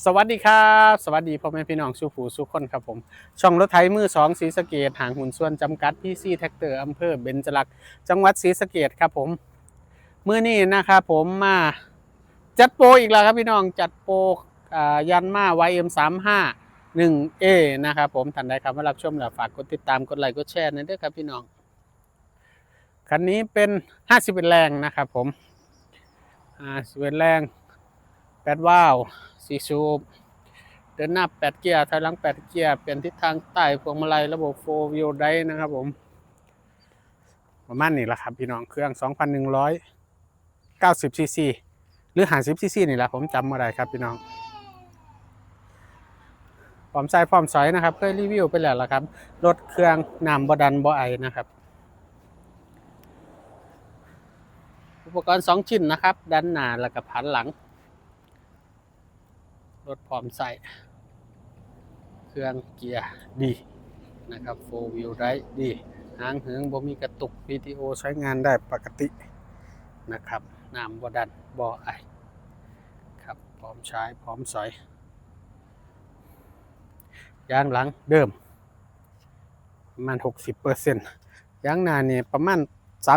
สวัสดีครับ สวัสดีพ่อแม่พี่น้องสู้ผู้สู้คนครับผม ช่องรถไถมือสองศรีสะเกดหางหุ่นส่วนจำกัดพี่ซีแท็กเตอร์อำเภอเบญจลักษณ์จังหวัดศรีสะเกดครับผมเมื้อนี้นะครับผมมาจัดโปรอีกแล้วครับพี่น้องจัดโปรอ่ายันมา YM35 1A นะครับผมท่านใดครับมารับชมแล้วฝากกดติดตามกดไลค์กดแชร์นั่นด้วยครับพี่น้องคันนี้เป็น51แรงนะครับผม51แรง8ว้าว สีสูบเดินหน้า 8 เกียร์ถอยหลัง 8 เกียร์เปลี่ยนทิศทางใต้พวงมาลัยระบบโฟวิวไดนะครับผม ประมาณนี้แหละครับ พี่น้องเครื่อง 2,190ซีซีหรือ50ซีซีนี่แหละผมจำมาได้ครับพี่น้องพร้อมใส่พร้อมสอยนะครับ เคยรีวิวไปแล้วละครับรถเครื่องนำบดันบ่ไอนะครับ อุปกรณ์ 2 ชิ้นนะครับ ด้านหน้าแล้วก็พันหลัง รถพร้อมใส่เครื่องเกียร์ดีนะครับโฟวิวไรดีหางเหิงบ่มีกระตุก PTO ใช้งานได้ปกตินะครับน้ำบ่ดันบ่ไอครับพร้อมใช้พร้อมใสอยางหลังเดิมประมาณ 60%ยางหน้าเนี่ยประมาณ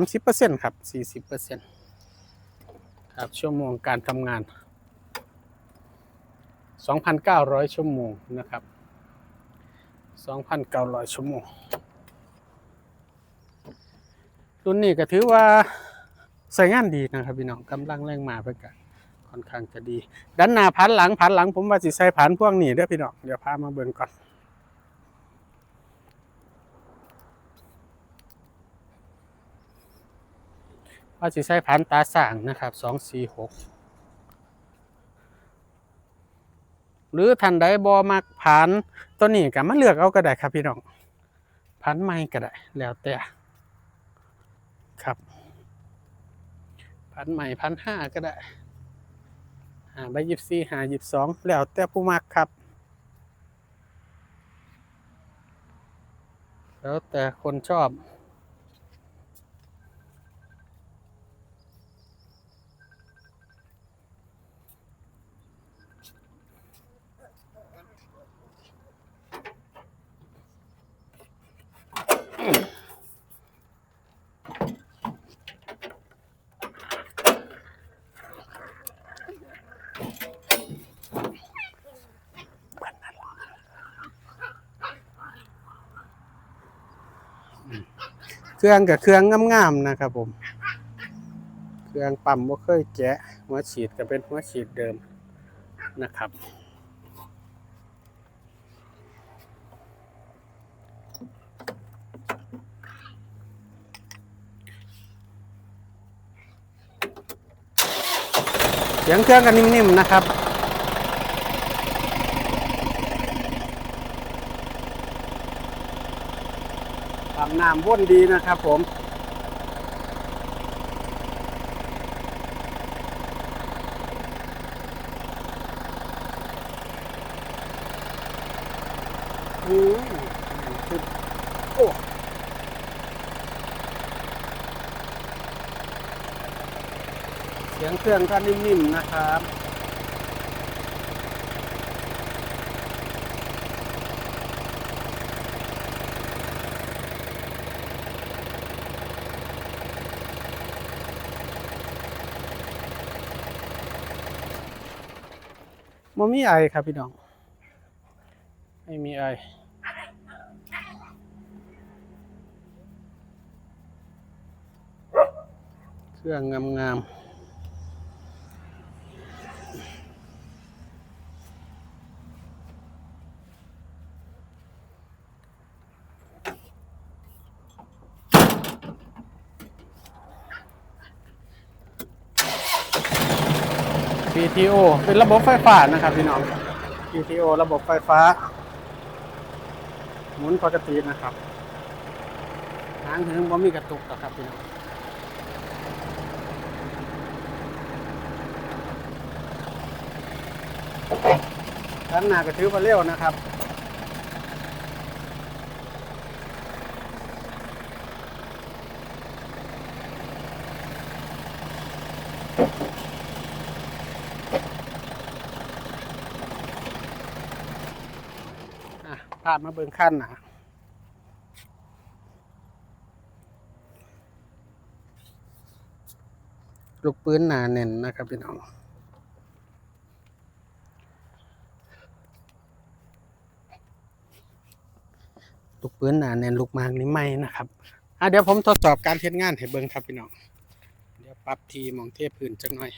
30%ครับ 40%ครับชั่วโมงการทำงาน 2,900 ชั่วโมงนะครับ 2,900 ชั่วโมง รุ่นนี้ก็ถือว่าใส่งานดีนะครับพี่น้องกำลังแรงมาเพื่อกันค่อนข้างจะดี ด้านหน้าพันหลังพันหลัง ผมว่าสิใส่พันพวกนี้เด้อพี่น้องเดี๋ยวพามาเบิ่งก่อนว่าสิใส่พันตาสั่งนะครับ246ห หรือท่านใดบอมักผันตัวนี้ก็มาเลือกเอาก็ได้ครับพี่น้องผันใหม่ก็ได้แล้วแต่ครับผันใหม่พันห้าก็ได้หาใบยิบสี่หายิบสองแล้วแต่ผู้มักครับ แล้วแต่คนชอบ รื่องกับเครื่องงามๆนะครับ ผม เครื่องปั๊มบ่เคยแกะหัวฉีดก็เป็นหัวฉีดเดิมนะครับ เสียงเครื่องกันนิ่มๆนะครับ ทำน้ำว่นดีนะครับผมอือโอ้เสียงเครื่องก็นิ่มๆนะครับ มมีไอครับพี่น้อง ไม่มีไอเครื่องงามๆ UTO เป็นระบบไฟฟ้านะครับพี่น้อง UTO ระบบไฟฟ้า หมุนปกตินะครับหางถึงบ่มีกระตุกหรอกครับพี่น้องด้านหน้าก็ถือว่าเร็วนะครับ ค พามาเบิ่งขั้นหนาลูกปืนหนาแน่นนะครับพี่น้องลูกปืนหนาแน่นลูกมากนี่ไม่นะครับอะเดี๋ยวผมทดสอบการเทศงานให้เบิ่งครับพี่น้อง เดี๋ยวปรับทีมองเทพื้นจักหน่อย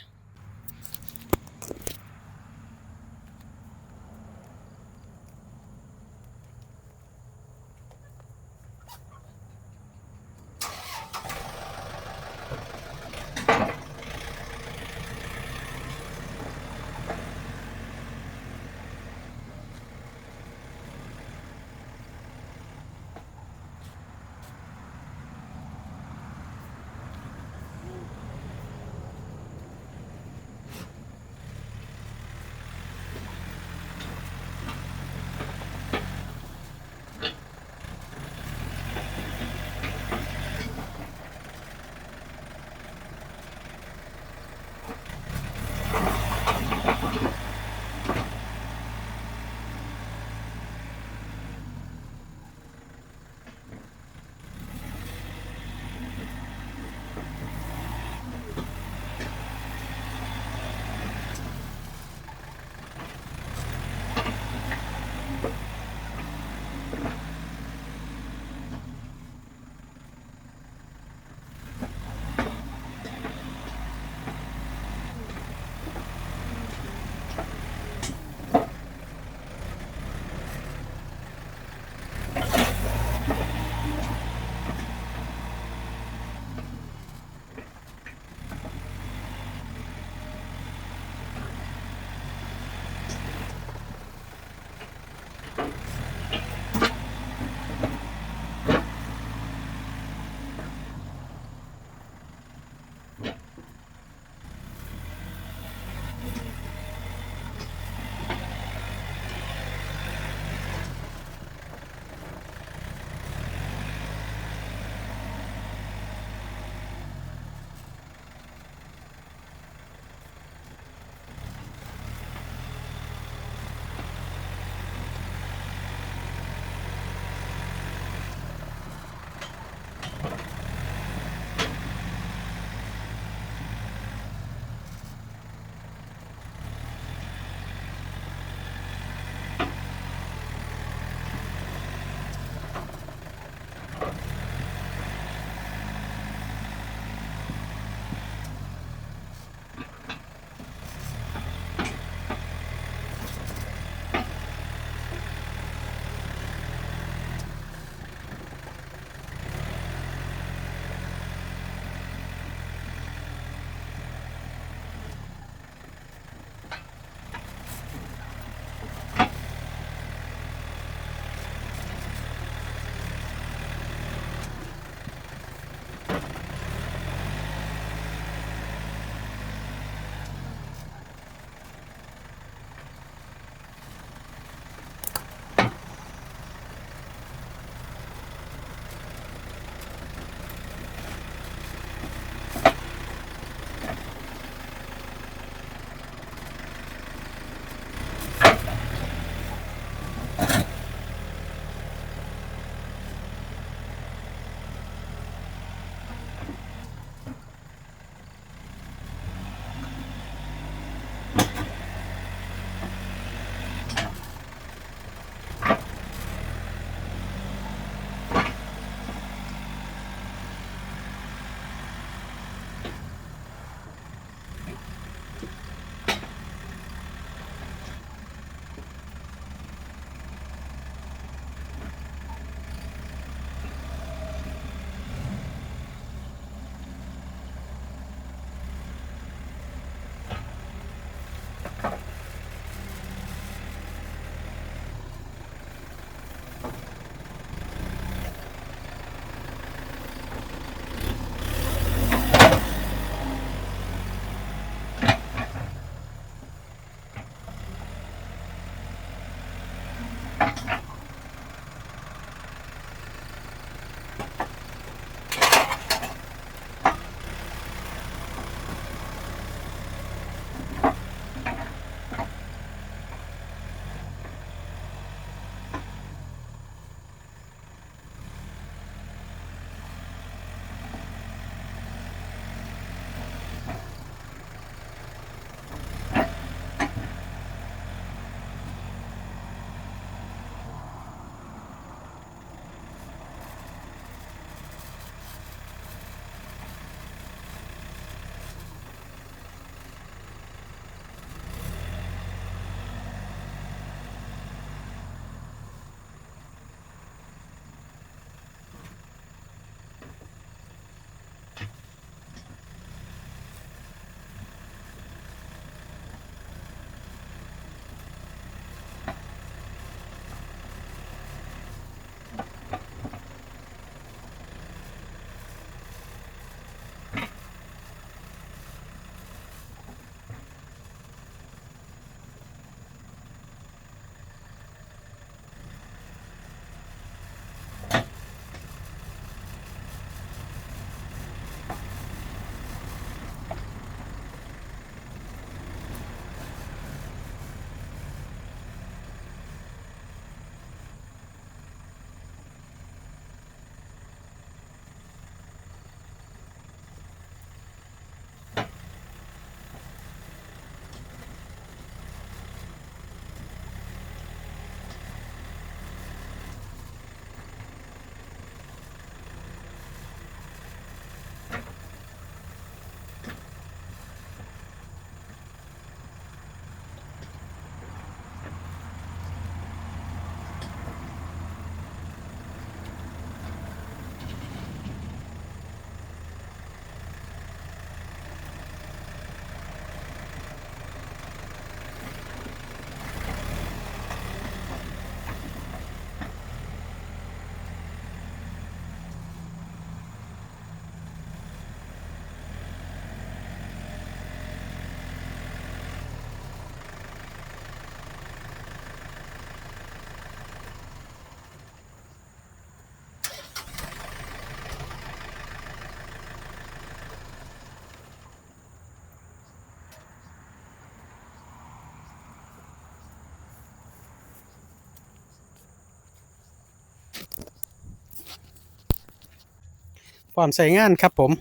พร้อมใส่งานครับผม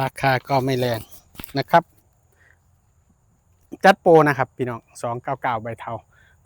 ราคาก็ไม่แรงนะครับ จัดโปรนะครับ พี่น้องสองเก้าเก้าใบเทา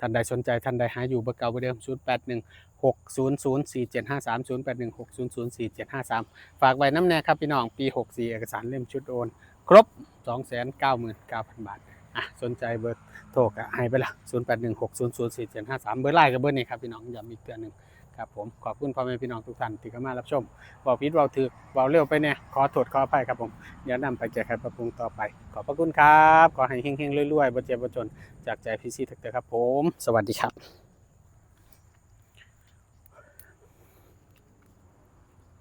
ท่านใดสนใจท่านใดหาอยู่เบอร์เก่าเบอร์เดิมศูนย์แปดหนึ่งหกศูนย์ศูนย์สี่เจ็ดห้าสามศูนย์แปดหนึ่งหกศูนย์ศูนย์สี่เจ็ดห้าสามฝากไว้น้ำแน่ครับพี่น้องปีหกสี่เอกสารเล่มชุดโอน ครบสองแสนเก้าหมื่นเก้าพันบาทอะสนใจเบอร์โทรก็ให้ไปละศูนย์แปดหนึ่งหกศูนย์ศูนย์สี่เจ็ดห้าสามเบอร์ไลน์กับเบอร์นี้ครับพี่น้องย้ำอีกเตือนหนึ่ง ครับผมขอบคุณพ่อแม่พี่น้องทุกท่านที่เข้ามารับชมบอกพิดบอกถือบอกเร็วไปเนี่ยขอโทษขออภัยครับผมเดี๋ยวนำไปแก้ไขปรับปรุงต่อไป ขอบพระคุณครับ ขอให้เฮงๆรวยๆบ่เจ็บบ่จนจากใจพี่ซีทักเตอร์ครับผม สวัสดีครับ